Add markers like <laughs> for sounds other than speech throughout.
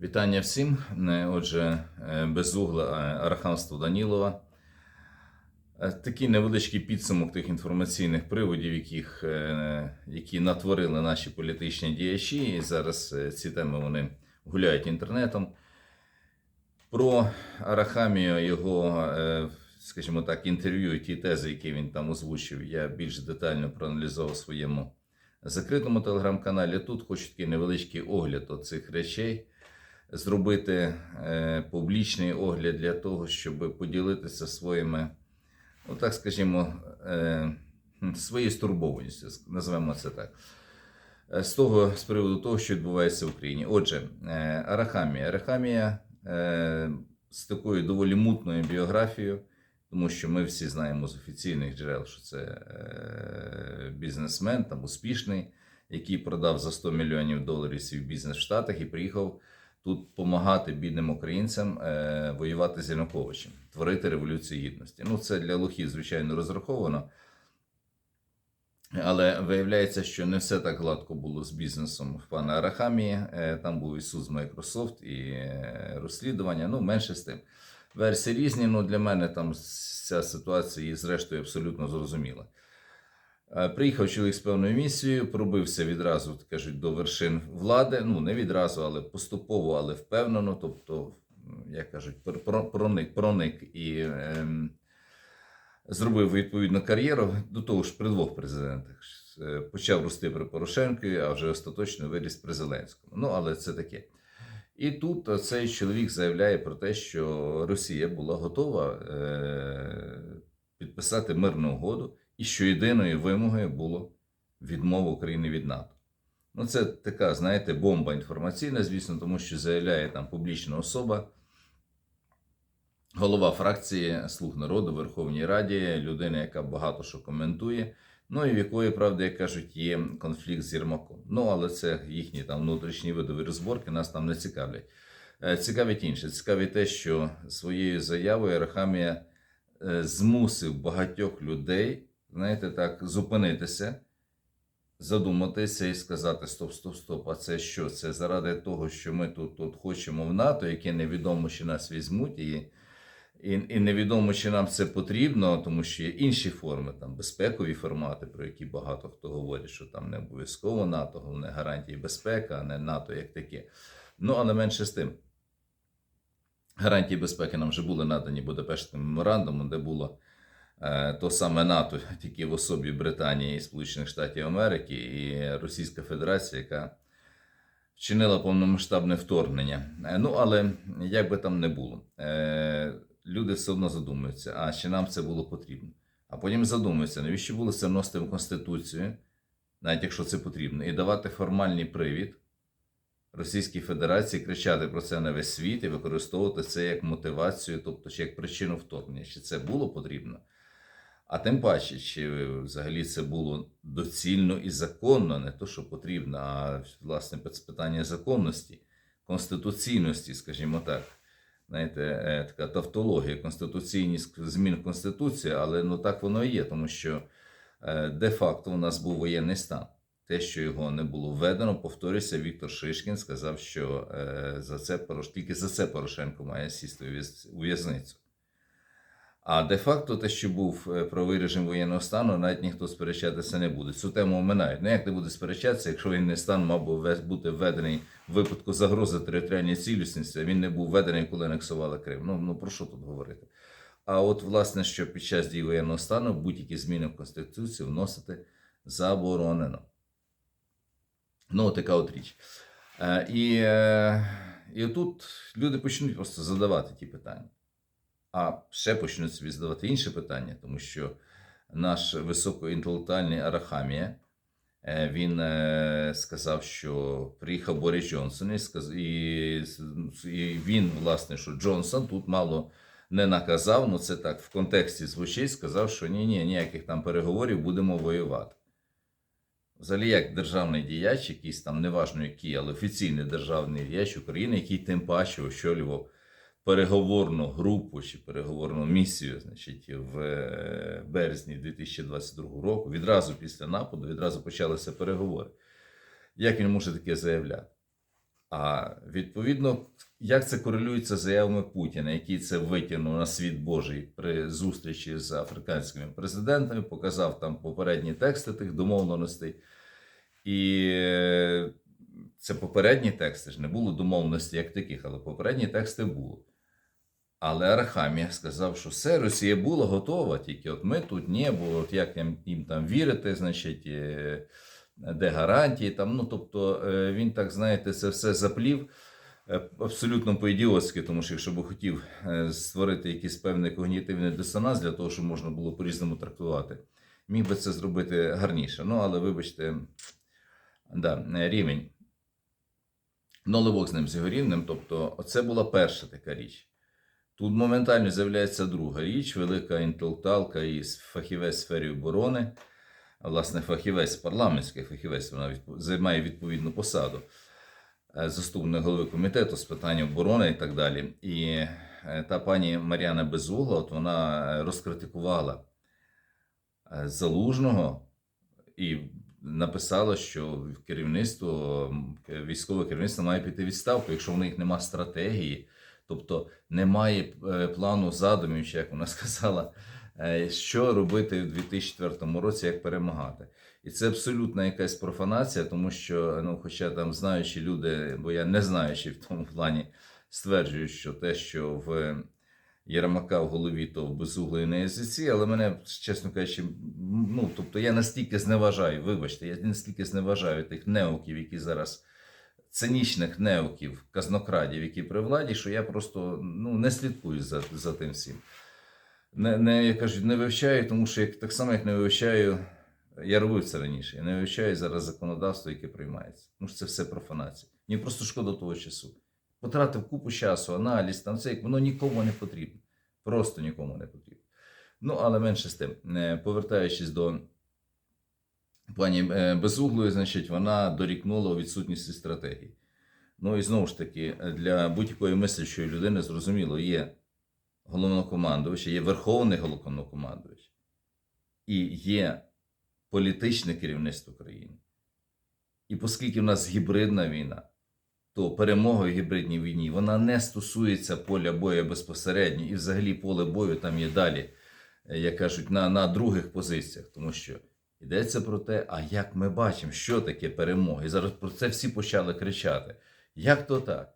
Вітання всім. Е, Отже, е, безугла е, Архамство Данілова. Е, Такий невеличкий підсумок тих інформаційних приводів, яких, е, які натворили наші політичні діячі. І зараз е, ці теми вони гуляють інтернетом. Про Арахамію, його, е, скажімо так, інтерв'ю, ті тези, які він там озвучив, я більш детально проаналізував у своєму закритому телеграм-каналі. Тут хочу такий невеличкий огляд цих речей зробити е, публічний огляд для того, щоб поділитися своїми, ну так скажімо, е, своєю стурбованістю, називаємо це так. Е, З того з приводу того, що відбувається в Україні. Отже, Арахамія. Арахамія з такою доволі мутною біографією, тому що ми всі знаємо з офіційних джерел, що це бізнесмен, там успішний, який продав за 100 мільйонів доларів свій бізнес в Штатах і приїхав тут допомагати бідним українцям е, воювати з Януковичем, творити революцію гідності. Ну, це для лохів, звичайно, розраховано. Але виявляється, що не все так гладко було з бізнесом в пана Арахамії. Е, Там був і суд з Microsoft, і розслідування. Ну, менше з тим. Версії різні, ну для мене там ця ситуація і зрештою абсолютно зрозуміла. Е, Приїхав чоловік з певною місією, пробився відразу, кажуть, до вершин влади. Ну, не відразу, але поступово, але впевнено. Тобто, як кажуть, проник, проник і ем, зробив відповідну кар'єру до того ж при двох президентах. Е, Почав рости при Порошенкові, а вже остаточно виріс при Зеленському. Ну, але це таке. І тут е, цей чоловік заявляє про те, що Росія була готова е, підписати мирну угоду, і що єдиною вимогою було відмова України від НАТО. Ну, це така, знаєте, бомба інформаційна, звісно, тому що заявляє там публічна особа, голова фракції Слуг народу Верховній Раді, людина, яка багато що коментує. Ну і в якої, правда, як кажуть, є конфлікт з Єрмаком. Ну, але це їхні там внутрішні видові розборки, нас там не цікавлять. Е, Цікавить інше. Цікавить те, що своєю заявою Арахамія е, змусив багатьох людей, знаєте, так, зупинитися, задуматися і сказати: стоп, стоп, стоп. А це що? Це заради того, що ми тут, тут хочемо в НАТО, яке невідомо, чи нас візьмуть, і, і, і невідомо, чи нам це потрібно, тому що є інші форми, там безпекові формати, про які багато хто говорить, що там не обов'язково НАТО, головне гарантії безпеки, а не НАТО як таке. Ну, але менше з тим. Гарантії безпеки нам вже були надані Будапештським меморандумом, де було то саме НАТО, тільки в особі Британії і Сполучених Штатів Америки, і Російська Федерація, яка вчинила повномасштабне вторгнення. Е, ну, але як би там не було, е, люди все одно задумуються, а чи нам це було потрібно. А потім задумуються, навіщо було це вносити в Конституцію, навіть якщо це потрібно, і давати формальний привід. Російській Федерації кричати про це на весь світ і використовувати це як мотивацію, тобто чи як причину вторгнення, чи це було потрібно. А тим паче, чи взагалі це було доцільно і законно, не то, що потрібно, а власне питання законності, конституційності, скажімо так. Знаєте, е, така тавтологія, конституційність змін Конституції, але ну так воно і є, тому що е, де-факто у нас був воєнний стан те, що його не було введено, повторюся, Віктор Шишкін сказав, що е, за це тільки за це Порошенко має сісти у в'язницю. А де-факто те, що був е, правовий режим воєнного стану, навіть ніхто сперечатися не буде. Цю тему оминають. Ну як не буде сперечатися, якщо воєнний стан мав би бути введений в випадку загрози територіальній цілісності, а він не був введений, коли анексували Крим. Ну, ну про що тут говорити? А от, власне, що під час дії воєнного стану будь-які зміни в Конституцію вносити заборонено. Ну, така от річ. Е, і, е, і тут люди почнуть просто задавати ті питання. А ще почнуть собі задавати інші питання, тому що наш високоінтелектуальний Арахамія, е, він е, сказав, що приїхав Борис Джонсон, і, сказ- і, він, власне, що Джонсон тут мало не наказав, ну це так в контексті звучить, сказав, що ні, ні, ніяких там переговорів будемо воювати. Взагалі, як державний діяч, якийсь там неважно який, але офіційний державний діяч України, який тим паче очолював переговорну групу чи переговорну місію, значить, в е, березні 2022 року, відразу після нападу, відразу почалися переговори. Як він може таке заявляти? А відповідно, як це корелюється з заявами Путіна, який це витягнув на світ Божий при зустрічі з африканськими президентами, показав там попередні тексти тих домовленостей. І е, це попередні тексти ж не було домовленостей як таких, але попередні тексти було. Але Арахамія сказав, що все, Росія була готова, тільки от ми тут не було, от як їм, там вірити, значить, е, де гарантії. Там, ну, тобто е, він так, знаєте, це все заплів е, абсолютно по-ідіотськи, тому що якщо би хотів створити якийсь певний когнітивний дисонанс для того, щоб можна було по-різному трактувати, міг би це зробити гарніше. Ну, але вибачте, да, рівень. Ну, Бог з ним з його рівнем. Тобто, це була перша така річ. Тут моментально з'являється друга річ, велика інтелектуалка і фахівець сфері оборони, власне, фахівець парламентський фахівець, вона займає відповідну посаду, е, заступник голови комітету з питань оборони і так далі. І е, та пані Мар'яна Безугла, от вона е, розкритикувала залужного і написала, що керівництво, військове керівництво має піти відставку, якщо в них немає стратегії. Тобто немає е, плану задумів, чи як вона <laughs> сказала, е, що робити в 2004 році, як перемагати. І це абсолютна якась профанація, тому що, ну, хоча там знаючі люди, бо я не знаючи в тому плані, стверджують, що те, що в Єрмака в голові, то в безуглої на язиці, але мене, чесно кажучи, ну, тобто я настільки зневажаю, вибачте, я настільки зневажаю тих неуків, які зараз цинічних неуків, казнокрадів, які при владі, що я просто ну, не слідкую за, за тим всім. Не, не, я кажу, не вивчаю, тому що як, так само, як не вивчаю, я робив це раніше, я не вивчаю зараз законодавство, яке приймається. Ну, це все профанація. Мені просто шкода того часу. Потратив купу часу, аналіз, там це, воно нікому не потрібно. Просто нікому не потрібно. Ну, але менше з тим, Е, повертаючись до пані е, Безуглої, значить, вона дорікнула у відсутності стратегії. Ну і знову ж таки, для будь-якої мислячої людини зрозуміло, є головнокомандувач, є верховний головнокомандувач і є політичне керівництво країни. І оскільки в нас гібридна війна, то перемога в гібридній війні вона не стосується поля бою безпосередньо, і взагалі поле бою там є далі, е, як кажуть, на, на других позиціях, тому що йдеться про те, а як ми бачимо, що таке перемога. І зараз про це всі почали кричати. Як то так?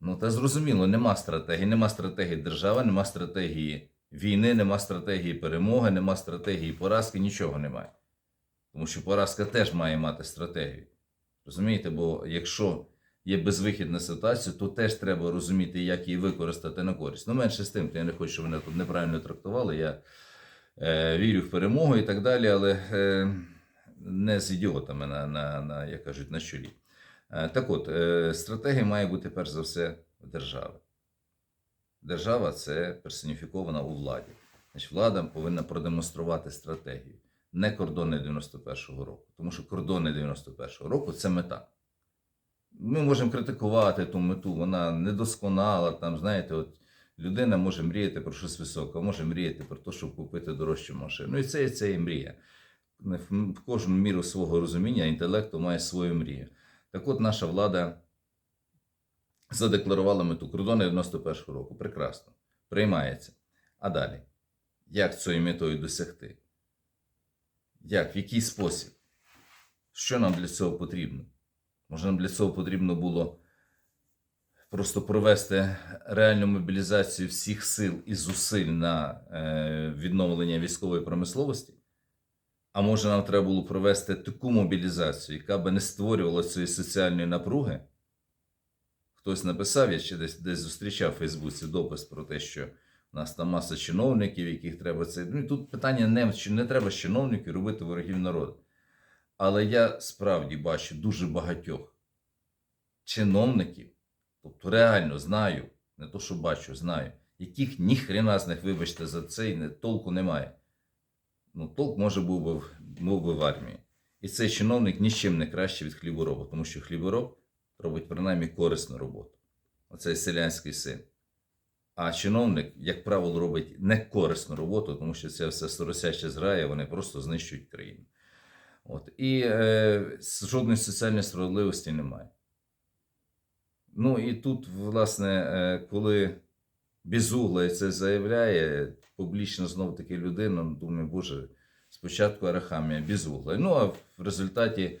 Ну, та зрозуміло, нема стратегії, нема стратегії держави, нема стратегії війни, нема стратегії перемоги, нема стратегії поразки, нічого немає. Тому що поразка теж має мати стратегію. Розумієте, бо якщо є безвихідна ситуація, то теж треба розуміти, як її використати на користь. Ну, менше з тим, то я не хочу, щоб мене тут неправильно трактували. Я вірю в перемогу і так далі, але е, не з ідіотами на, на, на, як кажуть, на чолі. Е, Так от, е, стратегія має бути перш за все в держави. Держава це персоніфікована у владі. Значить, влада повинна продемонструвати стратегію, не кордони 91-го року. Тому що кордони 91-го року це мета. Ми можемо критикувати ту мету, вона недосконала. Там, знаєте, от людина може мріяти про щось високе, може мріяти про те, щоб купити дорожчу машину. І це, і це і мрія. В в кожну міру свого розуміння інтелекту має свою мрію. Так от наша влада задекларувала мету кордони 91-го року. Прекрасно. Приймається. А далі? Як цією метою досягти? Як? В який спосіб? Що нам для цього потрібно? Може, нам для цього потрібно було просто провести реальну мобілізацію всіх сил і зусиль на е, відновлення військової промисловості? А може, нам треба було провести таку мобілізацію, яка би не створювала цієї соціальної напруги? Хтось написав, я ще десь, десь зустрічав в Фейсбуці допис про те, що у нас там маса чиновників, яких треба це. Ну тут питання не, не треба з чиновників робити ворогів народу. Але я справді бачу дуже багатьох чиновників, тобто реально знаю, не то, що бачу, знаю, яких ніхрена з них, вибачте, за це і не, толку немає. Ну, толк може був би, був би в армії. І цей чиновник нічим не краще від хлібороба, тому що хлібороб робить принаймні корисну роботу. Оцей селянський син. А чиновник, як правило, робить некорисну роботу, тому що це все соросяще зграє, вони просто знищують країну. От. І е, жодної соціальної справедливості немає. Ну і тут, власне, е, коли Безуглий це заявляє, публічно знов таки людина, ну, думаю, боже, спочатку Арахамія безугла. Ну а в результаті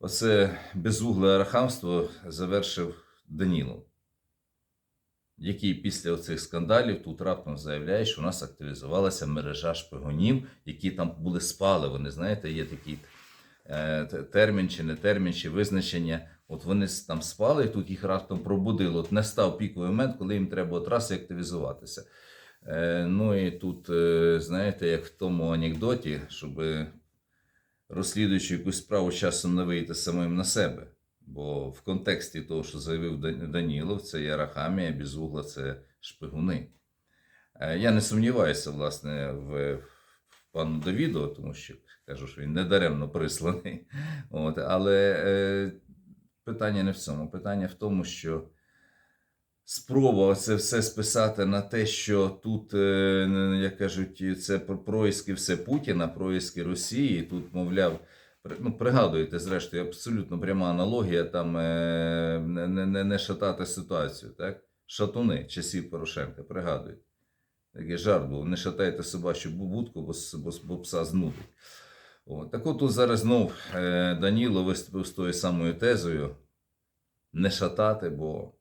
оце безугле арахамство завершив Данілов, який після оцих скандалів тут раптом заявляє, що у нас активізувалася мережа шпигунів, які там були спали. Вони знаєте, є такий е, термін чи не термін, чи визначення. От вони там спали, тут їх раптом пробудило. От настав піковий момент, коли їм треба от раз активізуватися. Е, ну і тут, е, знаєте, як в тому анекдоті, щоб розслідуючи якусь справу часом не вийти самим на себе. Бо в контексті того, що заявив Дан- Данілов, це є Арахамія, Безугла, це шпигуни. Е, Я не сумніваюся, власне, в, пану Давіду, тому що кажу, що він недаремно присланий. От, але е, питання не в цьому. Питання в тому, що спроба це все списати на те, що тут, е, як кажуть, це про- происки все Путіна, происки Росії. Тут, мовляв, ну, пригадуєте, зрештою, абсолютно пряма аналогія там е, не, не, не- шатати ситуацію, так? Шатуни часів Порошенка, пригадуєте. Такий жарт був, не шатайте собачу будку, бо, бо, бо пса знудить. От. Так от тут зараз знов е, Даніло виступив з тою самою тезою не шатати, бо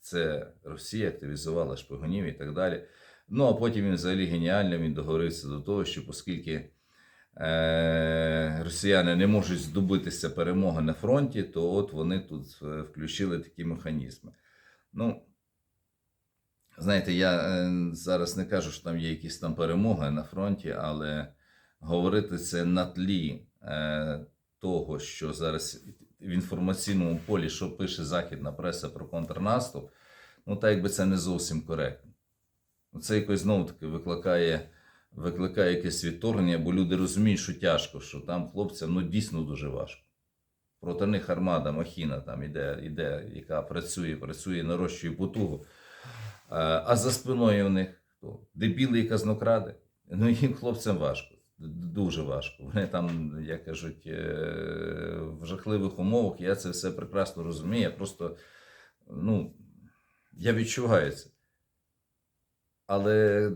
це Росія активізувала шпигунів і так далі. Ну, а потім він взагалі геніально він договорився до того, що оскільки е, росіяни не можуть здобитися перемоги на фронті, то от вони тут е, включили такі механізми. Ну, знаєте, я е, зараз не кажу, що там є якісь там перемоги на фронті, але говорити це на тлі е, того, що зараз в інформаційному полі, що пише західна преса про контрнаступ, ну так якби це не зовсім коректно. Ну, Це якось знову таки викликає, викликає якесь відторгнення, бо люди розуміють, що тяжко, що там хлопцям ну, дійсно дуже важко. Проти них армада, махіна там іде, іде, яка працює, працює, нарощує потугу. А, а за спиною у них? Дебіли і казнокради. Ну їм хлопцям важко. Дуже важко. Вони там, як кажуть, е, в жахливих умовах. Я це все прекрасно розумію. Я просто, ну, я відчуваю це. Але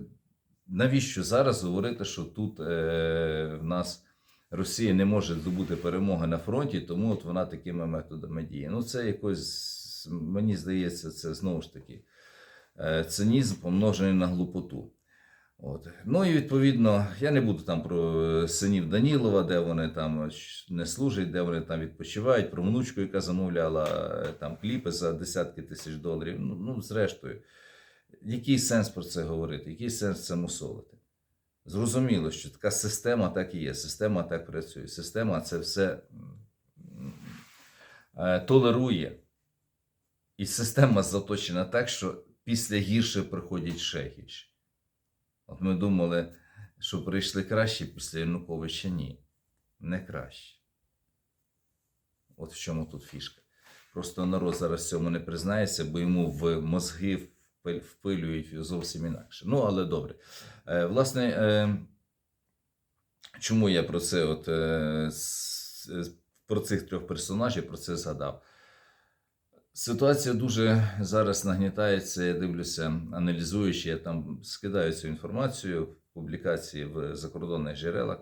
навіщо зараз говорити, що тут е, в нас Росія не може здобути перемоги на фронті, тому от вона такими методами діє. Ну, це якось, мені здається, це знову ж таки е, цинізм помножений на глупоту. От. Ну і відповідно, я не буду там про е, синів Данілова, де вони там не служать, де вони там відпочивають, про внучку, яка замовляла е, там кліпи за десятки тисяч доларів. Ну, ну зрештою, який сенс про це говорити? Який сенс це мусолити? Зрозуміло, що така система так і є. Система так працює. Система це все е, толерує. І система заточена так, що після гірше приходять ще гірше. От ми думали, що прийшли краще після Януковича. Ні, не краще. От в чому тут фішка. Просто народ зараз цьому не признається, бо йому в мозги впилюють зовсім інакше. Ну, але добре. Е, власне, е, чому я про це от, е, с- про цих трьох персонажів про це згадав? Ситуація дуже зараз нагнітається. Я дивлюся, аналізуючи, я там скидаю цю інформацію в публікації в закордонних джерелах.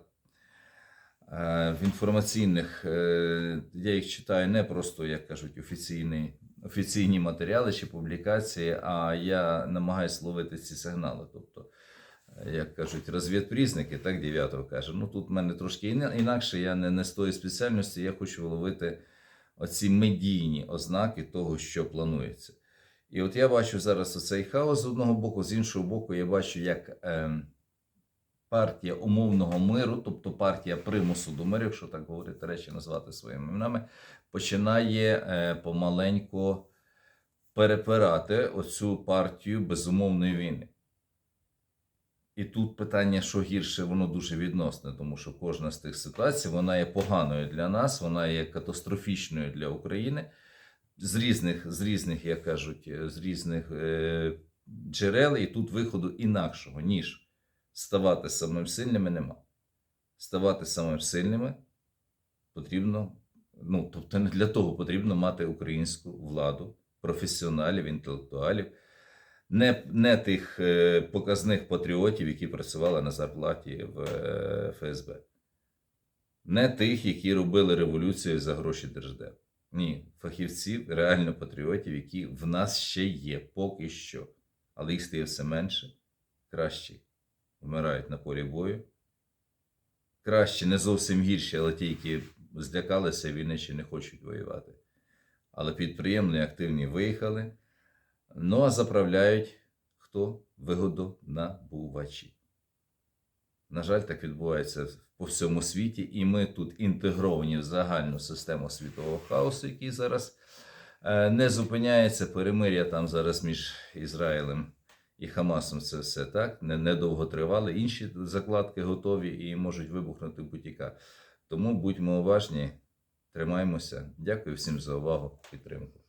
Е, В інформаційних е, я їх читаю не просто, як кажуть, офіційні, офіційні матеріали чи публікації, а я намагаюся ловити ці сигнали. Тобто, е, як кажуть, розвідпрізники, так дев'ятого каже. Ну тут в мене трошки інакше, я не, не з тої спеціальності, я хочу ловити оці медійні ознаки того, що планується. І от я бачу зараз оцей хаос з одного боку, з іншого боку, я бачу, як е, партія умовного миру, тобто партія примусу до миру, якщо так говорити речі, назвати своїми іменами, починає е, помаленько перепирати оцю партію безумовної війни. І тут питання, що гірше, воно дуже відносне, тому що кожна з тих ситуацій вона є поганою для нас, вона є катастрофічною для України з різних, з різних, як кажуть, е, з різних е, джерел, і тут виходу інакшого, ніж ставати самим сильними, нема. Ставати самим сильними потрібно, ну, тобто не для того потрібно мати українську владу професіоналів, інтелектуалів, не, не тих е, показних патріотів, які працювали на зарплаті в е, ФСБ. Не тих, які робили революцію за гроші держдеп. Ні, фахівців, реально патріотів, які в нас ще є, поки що. Але їх стає все менше. Кращі вмирають на полі бою. Кращі, не зовсім гірші, але ті, які злякалися війни чи не хочуть воювати. Але підприємні активні виїхали. Ну а заправляють хто? Вигодонабувачі. На жаль, так відбувається по всьому світі, і ми тут інтегровані в загальну систему світового хаосу, який зараз е, не зупиняється. Перемир'я там зараз між Ізраїлем і Хамасом це все так. Не- Недовго тривали. Інші закладки готові і можуть вибухнути будь-яка. Тому будьмо уважні, тримаємося. Дякую всім за увагу, підтримку.